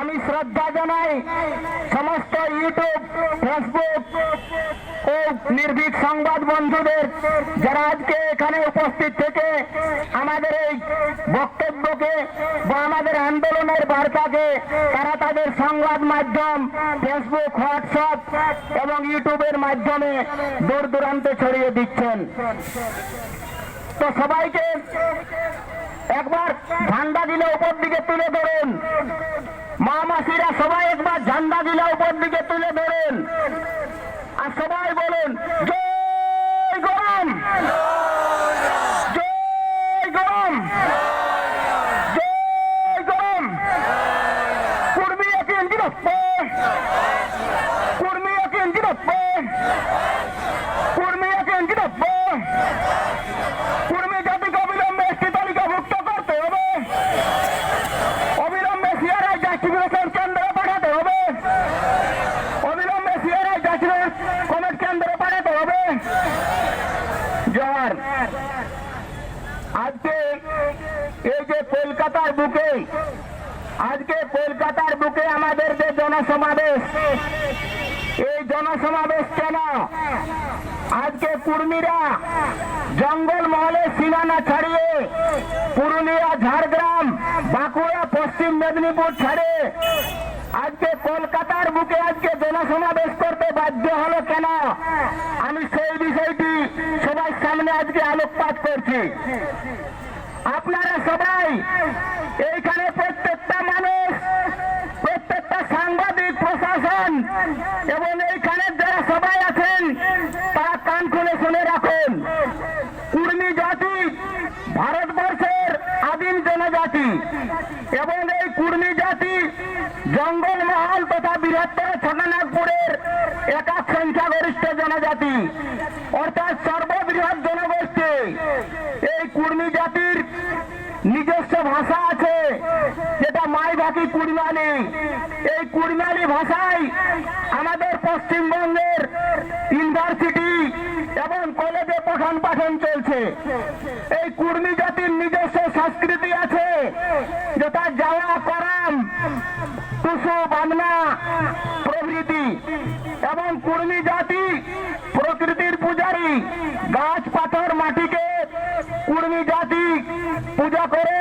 আমি শ্রদ্ধা জানাই সমস্ত ইউটিউব, ফেসবুক ও নির্ভীক সংবাদ বন্ধুদের যারা আজকে এখানে উপস্থিত থেকে আমাদের এই বক্তব্যকে বা আমাদের আন্দোলনের বার্তাকে তারা তাদের সংবাদ মাধ্যম, ফেসবুক, হোয়াটসঅ্যাপ এবং ইউটিউবের মাধ্যমে দূর দূরান্তে ছড়িয়ে দিচ্ছেন। তো সবাইকে একবার ঝান্ডা দিলে উপর দিকে তুলে ধরেন। মা মাসিরা সবাই একবার ঝান্ডা দিলে উপর দিকে তুলে ধরেন। আর সবাই বলেন, জয় গরম! জয় গরম জয় গরম কুর্মী একেন জিরপ্পে কুর্মী একেন জিরপ্পে কুর্মী একেন জিরপ্পে কুর্মী জাতিকে অবিলম্বে একটি তালিকাভুক্ত করতে হবে অবিলম্বে জাস্টিফিকেশন কেন্দ্রে পাঠাতে হবে। অবিলম্বে সিআরআই জাস্টিফিকেশন কমিট কেন্দ্রে পাঠাতে হবে। জোয়ার, আজকে এই যে কলকাতার বুকে, আজকে কলকাতার বুকে আমাদের যে জনসমাবেশ, এই জনসমাবেশ কেন আজকে কুর্মীরা জঙ্গল মহলে সীমানা ছাড়িয়ে পুরুলিয়া ঝাড়গ্রাম, বাঁকুড়া, পশ্চিম মেদিনীপুর ছাড়ে আজকে কলকাতার বুকে আজকে জনসমাবেশ করতে বাধ্য হলো কেন? আমি সেই বিষয়টি সবার সামনে আজকে আলোকপাত করছি। আপনারা সবাই এইখানে প্রত্যেকটা মানুষ, প্রত্যেকটা সাংবাদিক, প্রশাসন এবং এইখানে যারা সবাই আছেন খুলে শুনে রাখুন। কুর্মী জাতি ভারতবর্ষের আদিম জনজাতি এবং এই কুর্মী জাতি জঙ্গলমহল তথা বৃহত্তর ছোটনাগপুরের একাক সংখ্যাগরিষ্ঠ জনজাতি। অর্থাৎ সর্ববৃহৎ জনগোষ্ঠী। এই কুর্মী জাতির নিজস্ব ভাষা আছে, যেটা মাই মাইভাকি কুড়মালি এই কুর্মালি ভাষায় আমাদের পশ্চিমবঙ্গের ইউনিভার্সিটি এবং কলেজে পঠন পাঠন চলছে। এই কুর্মী জাতির নিজস্ব সংস্কৃতি আছে, যেটা যাওয়া করাম, টুসু বান্না প্রভৃতি। এবং কুর্মী জাতি প্রকৃতির পূজারী, গাছ, পাথর, মাটিকে কুর্মী জাতি পূজা করে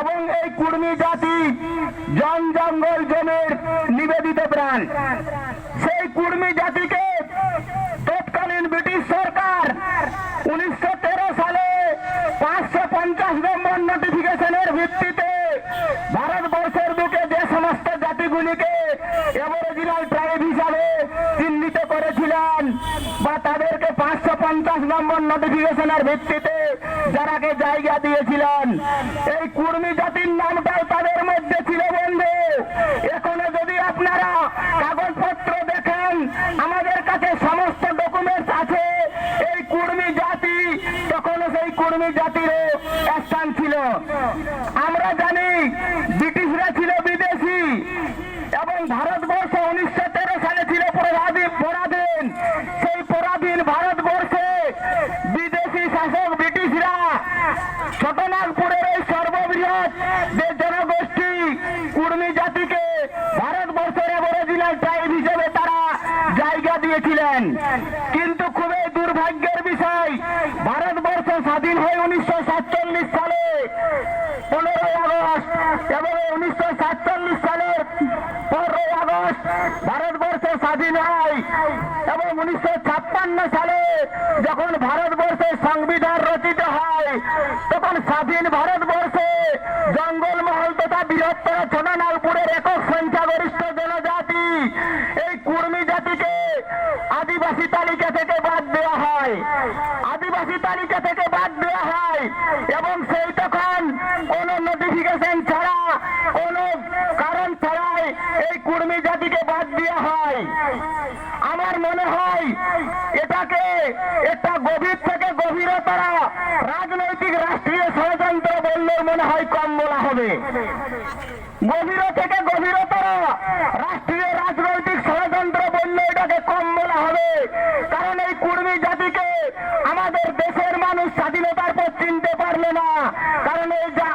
এবং এই কুর্মী জাতি জন জঙ্গল জমির নিবেদিত প্রাণ। সেই কুর্মী জাতিকে তৎকালীন ব্রিটিশ সরকার উনিশশো সালে পাঁচশো পঞ্চাশ নম্বর নোটিফিকেশনের ভিত্তিতে ভারতবর্ষের বুকে যে সমস্ত জাতিগুলিকে অরিজিনাল ট্রাইব হিসাবে চিহ্নিত করেছিলেন বা তাদেরকে পাঁচশো পঞ্চাশ নম্বর নোটিফিকেশনের ভিত্তিতে যারাকে জায়গা দিয়েছিলেন। এই কুর্মী জাতির নামটাও তাদের মধ্যে ছিল বন্ধু। এখনও যদি আপনারা কাগজপত্র দেখেন, আমাদের কাছে সমস্ত ডকুমেন্টস আছে। এই কুর্মী জাতি, তখনও সেই কুর্মী জাতিরও স্থান ছিল আমরা জানি ব্রিটিশরা ছিল বিদেশি এবং ভারতবর্ষ উনিশশো তেরো সালে ছিল পরাধীন পরাধীন সেই পরাধীন ভারতবর্ষে বিদেশি শাসক ব্রিটিশরা ছোটনাগপুরের এই সর্ববৃহৎ যে জনগোষ্ঠী কুর্মী জাতিকে ভারতবর্ষের অরিজিনাল ট্রাইব হিসেবে তারা জায়গা দিয়েছিলেন কিন্তু খুবই দুর্ভাগ্যের বিষয়, ভারতবর্ষ স্বাধীন হয় উনিশশো সাতচল্লিশ সালে, পনেরোই আগস্ট এবং উনিশশো সাতচল্লিশ সালের পনেরোই আগস্ট ভারতবর্ষ স্বাধীন হয় এবং উনিশশো ছাপ্পান্ন সালে যখন ভারতবর্ষের সংবিধান রচিত হয়, তখন স্বাধীন ভারতবর্ষে জঙ্গলমহল তথা বৃহত্তর ছোটনাগপুরের একক সংখ্যাগরিষ্ঠ জনজাতি জাতিকে আদিবাসী তালিকা থেকে বাদ দেওয়া হয়। আদিবাসী তালিকা থেকে বাদ দেওয়া হয় এবং সেই তখন কোন নোটিফিকেশন ছাড়া, কোন কারণ ছাড়াই এই কুর্মী জাতিকে বাদ দেওয়া হয়। আমার মনে হয় এটাকে একটা গভীর থেকে গভীরতর রাজনৈতিক রাষ্ট্রীয় ষড়যন্ত্র বললে মনে হয় কম বলা হবে। গভীর থেকে গভীরতর রাষ্ট্রীয় রাজনৈতিক বললে এটাকে কম বলা হবে। কারণ এই কুর্মী জাতিকে আমাদের দেশের মানুষ স্বাধীনতার পর চিনতে পারল না। কারণ এই যা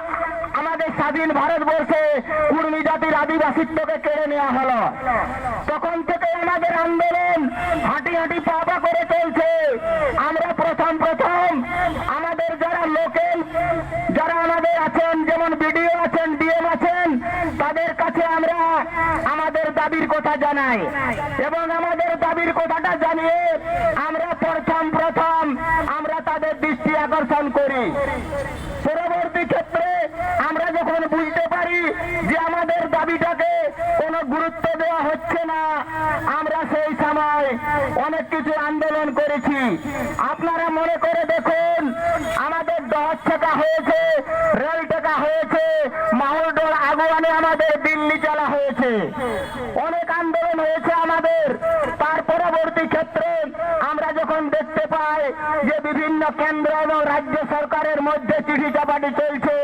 আমাদের স্বাধীন ভারতবর্ষে কুর্মী জাতির আদিবাসিত্বকে কেড়ে নেওয়া হলো। তখন থেকে আমাদের আন্দোলন হাঁটি হাঁটি পা পা করে চলছে। আমরা প্রথম প্রথম আমাদের যারা লোকেল, যারা আমাদের আছেন, যেমন বিডিও আছেন তাদের কাছে আমরা আমাদের দাবির কথা জানাই। এবং আমাদের দাবির কথাটা জানিয়ে আমরা প্রথম প্রথম আমরা তাদের দৃষ্টি আকর্ষণ করি। পরবর্তী ক্ষেত্রে আমরা যখন বুঝতে পারি যে আমাদের দাবিটাকে কোনো গুরুত্ব দেওয়া হচ্ছে না, আমরা সেই সময় অনেক কিছু আন্দোলন করেছি। আপনারা মনে করে দেখুন, আমাদের দশ টাকা হয়েছে, রেল টাকা হয়েছে মাহলডোর আগুয়ানে আমাদের দিল্লি চলা হয়েছে। অনেক আন্দোলন হয়েছে আমাদের। তার পরবর্তী ক্ষেত্রে আমরা যখন দেখতে পাই যে বিভিন্ন কেন্দ্র এবং রাজ্য সরকারের মধ্যে চিঠি চাপাটি চলছে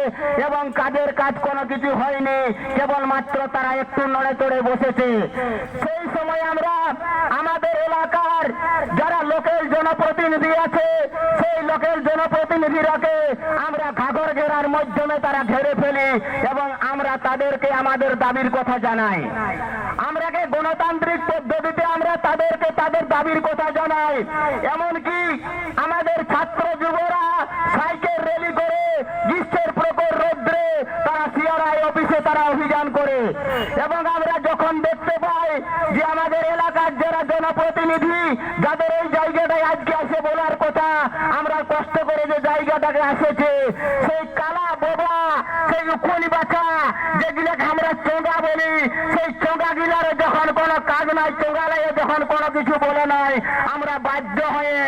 এবং কাজের কাজ কোনো কিছু হয়নি, কেবলমাত্র তারা একটু নড়ে চড়ে বসেছে। সেই সময় আমরা আমাদের এলাকার যারা লোকের জনপ্রতিনিধি আছে লোকের জনপ্রতিনিধিরাকে আমরা ঘাগর ঘেরার মাধ্যমে তারা ঘেরে ফেলি এবং আমরা তাদেরকে আমাদের দাবির কথা জানাই। আমরাকে গণতান্ত্রিক পদ্ধতিতে আমরা তাদেরকে তাদের দাবির কথা জানাই। এমনকি আমাদের ছাত্র যুবরা সাইকেল র্যালি করে গ্রীষ্মের তারা সিআরআই অফিসে তারা অভিযান করে। এবং আমরা যখন দেখতে পাই যে আমাদের এলাকার যারা জনপ্রতিনিধি, যাদের এই জায়গাটায় আজকে আসে বলার কথা, আমরা কষ্ট করে যে জায়গাটাকে আসেছে, সেই কালা বোবা সেই উকুনি বাচ্চা যেগুলোকে আমরা চোঙ্গা বলি, সেই চোঙ্গা গিলারে যখন কোনো কাজ নাই কোনো কিছু বলে নাই। আমরা বাধ্য হয়ে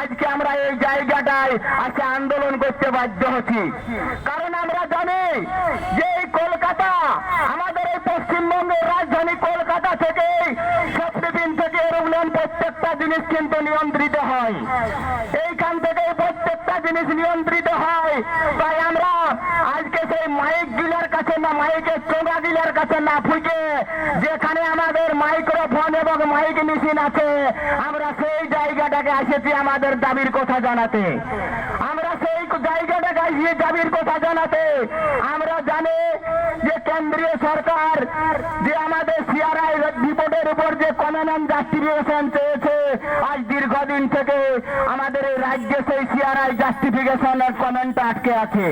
আজকে আমরা এই জায়গাটায় আজকে আন্দোলন করতে বাধ্য হচ্ছি। কারণ আমরা জানি যে এই কলকাতা, আমাদের এই পশ্চিমবঙ্গের রাজধানী কলকাতা থেকে সবদিন থেকে এরোপ্লেন প্রত্যেকটা জিনিস কিন্তু নিয়ন্ত্রিত হয়। এইখান থেকে প্রত্যেকটা জিনিস নিয়ন্ত্রিত হয়। তাই আমরা আজকে সেই মাইক গিলার কাছে না, মাইকের চোঙা গিলার কাছে না ফুকে যেখানে আমাদের মাইক্রোফোন এবং মাইক মেশিন আছে। আমরা সেই জায়গাটাকে এসেছি আমাদের দাবির কথা জানাতে। আমরা সেই জায়গাটাকে এসে দাবির কথা জানাতে। আমরা জানি যে কেন্দ্রীয় সরকার যে আমাদের সিআরআই রিপোর্টের উপর যে কমেন্ট জাস্টিফিকেশন চেয়েছে, আজ দীর্ঘদিন থেকে আমাদের এই রাজ্যে সেই সিআরআই জাস্টিফিকেশনের কমেন্টটা আটকে আছে।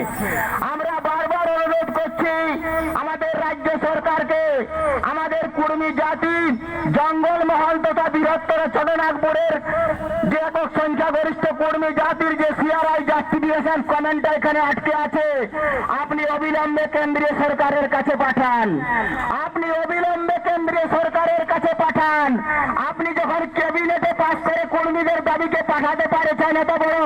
আমরা করছি আমাদের রাজ্য সরকারকে। আমাদের কুর্মী জাতি জঙ্গল মহল তথা বৃহত্তর ছোটনাগপুরের যে একক সংখ্যাগরিষ্ঠ কর্মী জাতির যে সিআরআই জাস্টিফিকেশন কমেন্টটা এখানে আটকে আছে, আপনি অবিলম্বে কেন্দ্রীয় সরকারের কাছে পাঠান। আপনি অবিলম্বে কেন্দ্রীয় সরকারের কাছে পাঠান। আপনি যখন ক্যাবিনেটে পাশ করে কর্মীদের দাবিকে পাঠাতে পারেছেন, এত বড়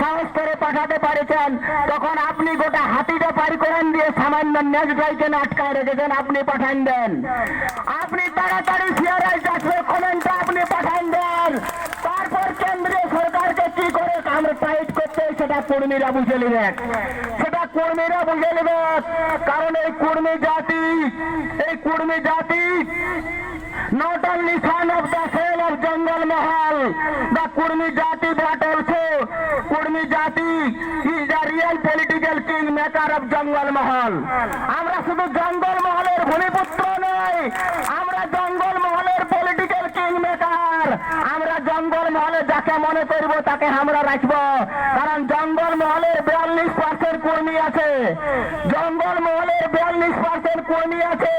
সাহস করে পাঠাতে পারেছেন, তখন আপনি গোটা হাতিটা পারি করেন দিয়ে সামান্য নেক্সট আটকায় রেখেছেন, আপনি পাঠান দেন। আপনি তাড়াতাড়ি সিআরআই জাস্টিফিকেশন কমেন্টটা আপনি পাঠান দেন। তারপর কেন্দ্রীয় সরকারকে কি করে আমরা টাইট করতে সেটা কর্মীরা বুঝে নেবেন। সেটা কর্মীরা বুঝে নেবেন। কারণ এই কর্মী জাতি, এই কর্মী জাতি জঙ্গল মহল দ্য কুর্মী জাতি বাট কুর্মী জাতি is the real political king maker of Jangal Mahal আমরা শুধু জঙ্গল মহলের ভূমিপুত্র নয়, আমরা আমরা জঙ্গল মহলে যাকে মনে করব তাকে আমরা রাখব। কারণ জঙ্গল মহলের বিয়াল্লিশ পার্সেন্ট কর্মী আছে। জঙ্গল মহলের বিয়াল্লিশ পার্সেন্ট কর্মী আছে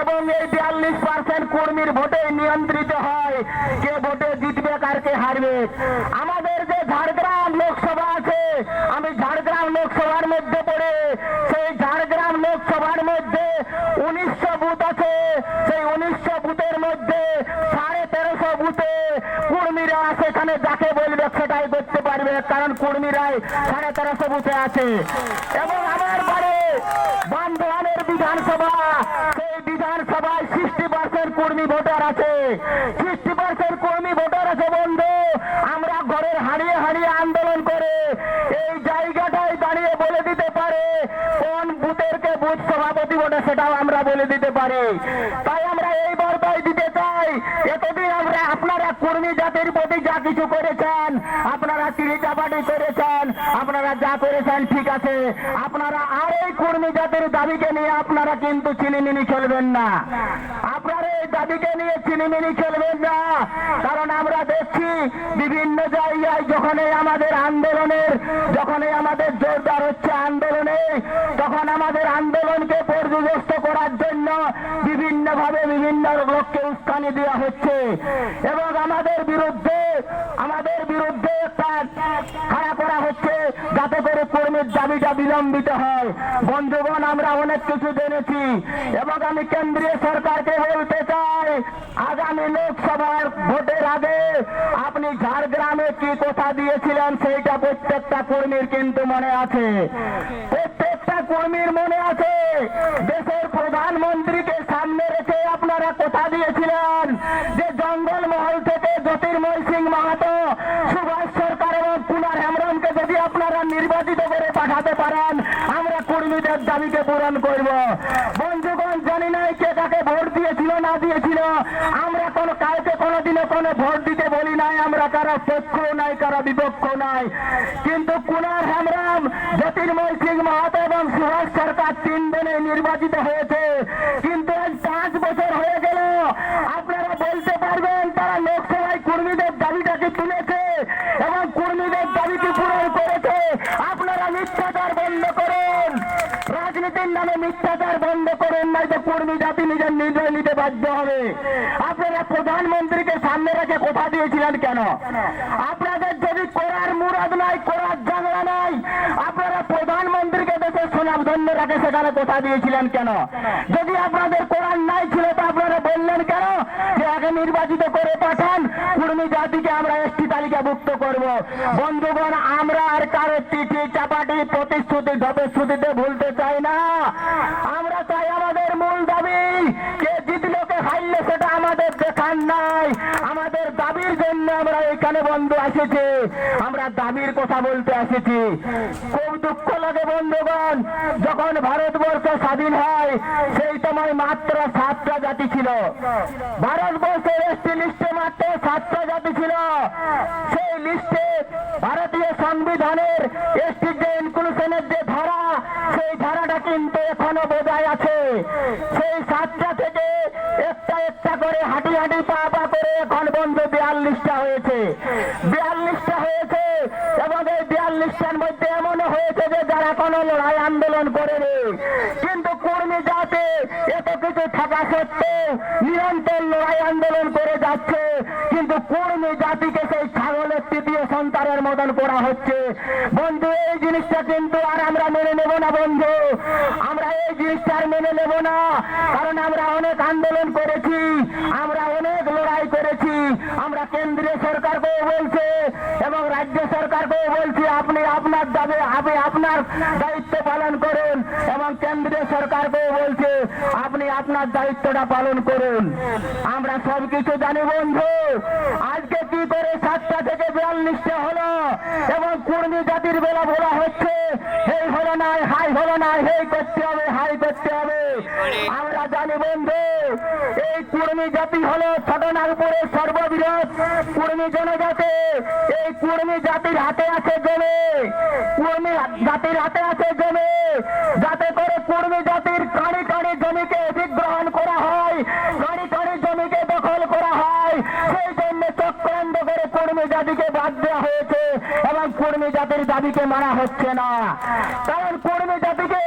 এবং এই বিয়াল্লিশ পার্সেন্ট কর্মীর ভোটে নিয়ন্ত্রিত হয়। কে ভোটে জিতবে, কার কে হারবে? আমাদের যে ঝাড়গ্রাম লোকসভা আছে আমি ঝাড়গ্রাম লোকসভার মধ্যে পড়ে সেই ঝাড়গ্রাম লোকসভার মধ্যে উনিশশো বুথ আছে সেই উনিশশো বুথের মধ্যে সাড়ে তেরোশো বুথে কর্মীরা সেখানে যাকে বলবে সেটাই করতে পারবে কারণ কর্মীরাই সাড়ে তেরোশো বুথে আছে। এবং আমার বাড়ি বান্ধবানের বিধানসভা, সেই বিধানসভায় সিক্সটি পার্সেন্ট কর্মী ভোটার আছে। সিক্সটি পার্সেন্ট কর্মী ভোটার আছে বন্ধু। আমরা ঘরের হারিয়ে হারিয়ে আন্দোলন করে এই জায়গাটায় দাঁড়িয়ে বলে দিতে পারে কোন বুথের কে বুথ সভাপতি ভোটে সেটাও আমরা বলে দিতে দিতে পারে তাই আমরা এই বার্তায় দিতে চাই এতদিন আমরা আপনারা কর্মী জাতির প্রতি যা কিছু করেছেন, আপনারা চিড়িচাপাটি করেছেন, আপনারা যা করেছেন ঠিক আছে। আপনারা আর এই কর্মী জাতির দাবিকে নিয়ে আপনারা কিন্তু চিনিমিনি খেলবেন না। আপনারা এই দাবিকে নিয়ে চিনিমিনি খেলবেন না। কারণ আমরা দেখছি বিভিন্ন জায়গায় যখন এই আমাদের আন্দোলনের যখন এই আমাদের জোরদার হচ্ছে আন্দোলনে, তখন আমাদের আন্দোলনকে পর্যদস্ত করার জন্য বিভিন্ন ভাবে বিভিন্ন লোককে উস্কানি দেওয়া হচ্ছে। এবং আমাদের বিরুদ্ধে আমাদের বিরুদ্ধে খাড়া করা হচ্ছে যাতে করে কর্মীর দাবিটা বিলম্বিত হয়। বন্ধুগণ, আমরা অনেক কিছু জেনেছি এবং আমি কেন্দ্রীয় সরকারকে বলতে চাই, আগামী লোকসভার ভোটের আগে আপনি ঝাড়গ্রামে কি কথা দিয়েছিলেন সেইটা প্রত্যেকটা কর্মীর কিন্তু মনে আছে। প্রত্যেকটা কর্মীর মনে আছে, দেশের প্রধানমন্ত্রীকে সামনে রেখে আপনারা কথা দিয়েছিলেন যে জঙ্গল মহল থেকে জ্যোতির্ময় সিং মাহাতো, সুভাষ সরকার এবং কুমার হেমব্রমকে যদি আপনারা নির্বাচিত করে পাঠাতে পারেন, আমরা কর্মীদের দাবিকে পূরণ করব। বন্ধুগণ, জানি নাই কে কাকে ভোট দিয়েছিল, না দিয়েছিল। আমরা কোনো, কাউকে কোনোদিনও কোনো ভোট দিতে বলি নাই। আমরা কারও পক্ষ নাই, কারও বিপক্ষ নাই। কিন্তু কুনার হেমরাম জ্যোতির্ময় সিং মাহাতো এবং সুভাষ সরকার তিন দিনে নির্বাচিত হয়েছে। কিন্তু আজ পাঁচ বছর হয়ে গেল আপনারা বলতে পারবেন তারা লোকসভায় কর্মীদের দাবিটাকে তুলেছে এবং কর্মীদের দাবিকে পূরণ করেছে আপনারা মিথ্যাচার বন্ধ করুন রাজনীতির নামে মিথ্যাচার বন্ধ করুন নাই তো কর্মী জাতি নিজের নির্ণয় নিতে বাধ্য হবে। আপনারা প্রধানমন্ত্রীকে সামনে রেখে কথা দিয়েছিলেন কেন? আপনাদের যদি করার মুরাদ নাই, করার জানলা নাই, আপনারা প্রধানমন্ত্রীকে দেশের সুনাম ধন্য রাখে সেখানে কথা দিয়েছিলেন কেন? যদি আপনাদের কোরআন নাই ছিল, তো আপনারা বললেন কেন? যে আগে নির্বাচিত করে পাঠান, কর্মী জাতিকে আমরা এসটি তালিকাভুক্ত করব। বন্ধুগণ, আমরা আর কারও চিঠি, চাপাটি, প্রতিশ্রুতি ধপশ্রুতিতে ভুলতে চাই না আমরা চাই আমাদের মূল দাবি কে জিতলো কে সেটা আমাদের দেখার নাই। আমাদের দাবির জন্য আমরা এখানে বন্ধু এসেছি। আমরা দাবির কথা বলতে এসেছি। খুব দুঃখ লাগে বন্ধুগণ, যখন ভারতবর্ষ স্বাধীন হয়, সেই সময় মাত্র সাতটা জাতি ছিল। ভারতবর্ষের এসটি লিস্টে মাত্র সাতটা জাতি ছিল। সেই লিস্টে ভারতীয় সংবিধানের এসটি যে ইনক্লুশনের যে ধারা, সেই ধারাটা কিন্তু এখনও বজায় আছে। সেই সাতটা থেকে একটা করে হাঁটি হাঁটি পা পা করে এখন বন্ধু বিয়াল্লিশটা হয়েছে। বিয়াল্লিশটা হয়েছে এবং এই বিয়াল্লিশটার মধ্যে এমনও হয়েছে যে যারা কোনো লড়াই আন্দোলন করেনি, কিন্তু কর্মী জাতি এত কিছু থাকা সত্ত্বেও নিরন্তর লড়াই আন্দোলন করে যাচ্ছে, কিন্তু কর্মী জাতিকে সেই ছাগলের তৃতীয় সন্তানের মতন করা হচ্ছে। বন্ধু, এই জিনিসটা কিন্তু আর আমরা মেনে নেব না বন্ধু। আমরা এই জিনিসটা আর মেনে নেব না, কারণ আমরা অনেক আন্দোলন করেছি। আমরা অনেক লড়াই করেছি। আমরা কেন্দ্রীয় সরকারকেও বলছি এবং রাজ্য সরকারকেও বলছি, আপনি আপনার দাবি, আপনি আপনার দায়িত্ব পালন করুন এবং কেন্দ্রীয় সরকারকেও বলছে, আপনি আপনার দায়িত্বটা পালন করুন। আমরা সবকিছু জানি বন্ধু। আজকে কি করে সাতটা থেকে বিয়াল্লিশটা হলো? এবং কর্মী জাতির বেলা বলা হচ্ছে এই হলো না হাই হলো না হেই করতে হবে, হাই করতে হবে। আমরা জানি বন্ধু, এই কর্মী জাতি হলো ছটনার উপরে সর্ববৃহৎ কর্মী জনজাতি। এই কর্মী জাতির হাতে আছে জমি। কর্মী জাতির হাতে আছে জমি। যাতে করে কর্মী জাতির কাড়ি কাড়ি জমিকে অধিগ্রহণ করা হয় কাড়ি জমিকে দখল করা হয়, সেই জন্য চক্রান্ত করে কর্মী জাতিকে বাদ দেওয়া হয়েছে এবং কর্মী জাতির দাবিকে মানা হচ্ছে না। কারণ কর্মী জাতিকে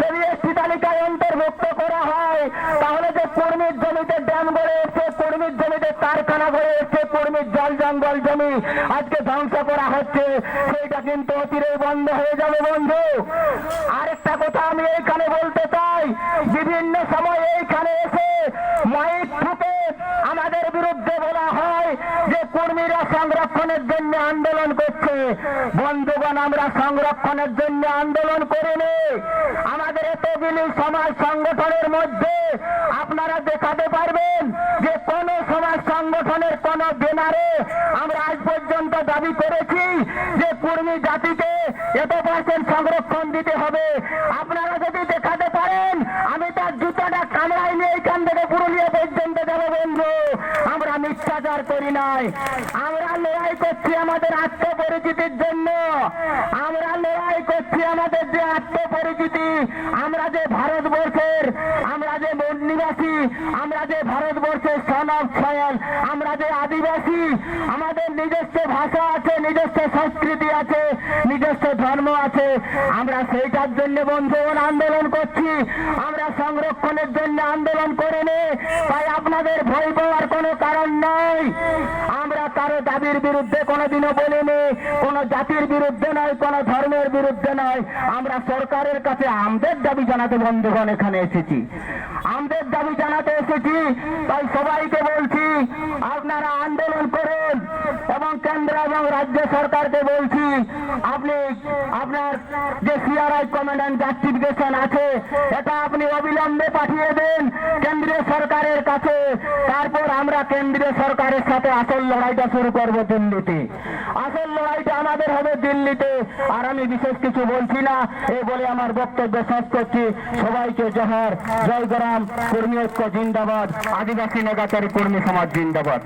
যদি এসটি তালিকায় অন্তর্ভুক্ত করা হয়, তাহলে যে কর্মীর জমিতে ড্যাম গড়ে উঠছে, কর্মীর জমিতে কারখানা গড়ে উঠছে, কর্মীর জল জঙ্গল জমি আজকে ধ্বংস করা হচ্ছে সেইটা কিন্তু অতিরে বন্ধ হয়ে যাবে বন্ধু। আরেকটা কথা আমি এইখানে বলতে চাই। বিভিন্ন সময় এইখানে এসে মাইক ঠুকে আমাদের বিরুদ্ধে বলা হয় যে কর্মীরা সংরক্ষণের জন্য আন্দোলন করছে। বন্ধুগণ, আমরা সংরক্ষণের জন্য আন্দোলন করিনি। আমাদের এতগুলি সমাজ সংগঠনের মধ্যে আপনারা দেখাতে পারবেন যে কোন সমাজ সংগঠনের কোন ব্যানারে আমরা আজ পর্যন্ত দাবি করেছি যে কুর্মী জাতিকে এত পার্সেন্ট সংরক্ষণ দিতে হবে। আপনারা যদি দেখাতে পারেন, আমি তার জুতাটা কামড়াই নিয়ে এইখান থেকে পুরুলিয়া পর্যন্ত যাব বন্ধু। আমরা মিথ্যাচার করি নাই। আমরা লড়াই করছি আমাদের আত্মপরিচিতির জন্য। আমরা লড়াই করছি আমাদের যে আত্মপরিচিতি, আমরা যে ভারতবর্ষের, আমরা যে নিবাসী, আমরা যে ভারতবর্ষের সন অফ সয়েল আমরা যে আদিবাসী, আমাদের নিজস্ব ভাষা আছে, নিজস্ব সংস্কৃতি আছে। নিজস্ব ধর্ম আছে। আমরা সেইটার জন্য বন্ধুগণ আন্দোলন করছি। আমরা সংরক্ষণের জন্য আন্দোলন করে নে। তাই আপনাদের ভয় পাওয়ার কোনো কারণ নাই। আমরা কারও দাবির বিরুদ্ধে কোনোদিনও বলিনি। কোনো জাতির বিরুদ্ধে নয়, কোনো ধর্মের বিরুদ্ধে নয়। আমরা সরকারের কাছে আমাদের দাবি জানাতে বন্ধুগণ এখানে এসেছি। আমাদের দাবি জানাতে এসেছি। তাই সবাইকে বলছি, আপনারা আন্দোলন করুন এবং কেন্দ্র এবং রাজ্য সরকারকে বলছি আপনি, আপনার যে সিআরআই কমেন্ড জাস্টিফিকেশন আছে, এটা আপনি অবিলম্বে পাঠিয়ে দেন কেন্দ্রীয় সরকারের কাছে। তারপর আমরা কেন্দ্রীয় সরকারের সাথে আসল লড়াইটা শুরু করব দিল্লিতে। আসল লড়াইটা আমাদের হবে দিল্লিতে। আর আমি বিশেষ কিছু বলছি না, এই বলে আমার বক্তব্য শেষ করছি। সবাইকে জোহার, জয় গ্রাম, কর্মী ঐক্য, জিন্দাবাদ। আদিবাসী নেগাচারী কর্মী সমাজ, জিন্দাবাদ।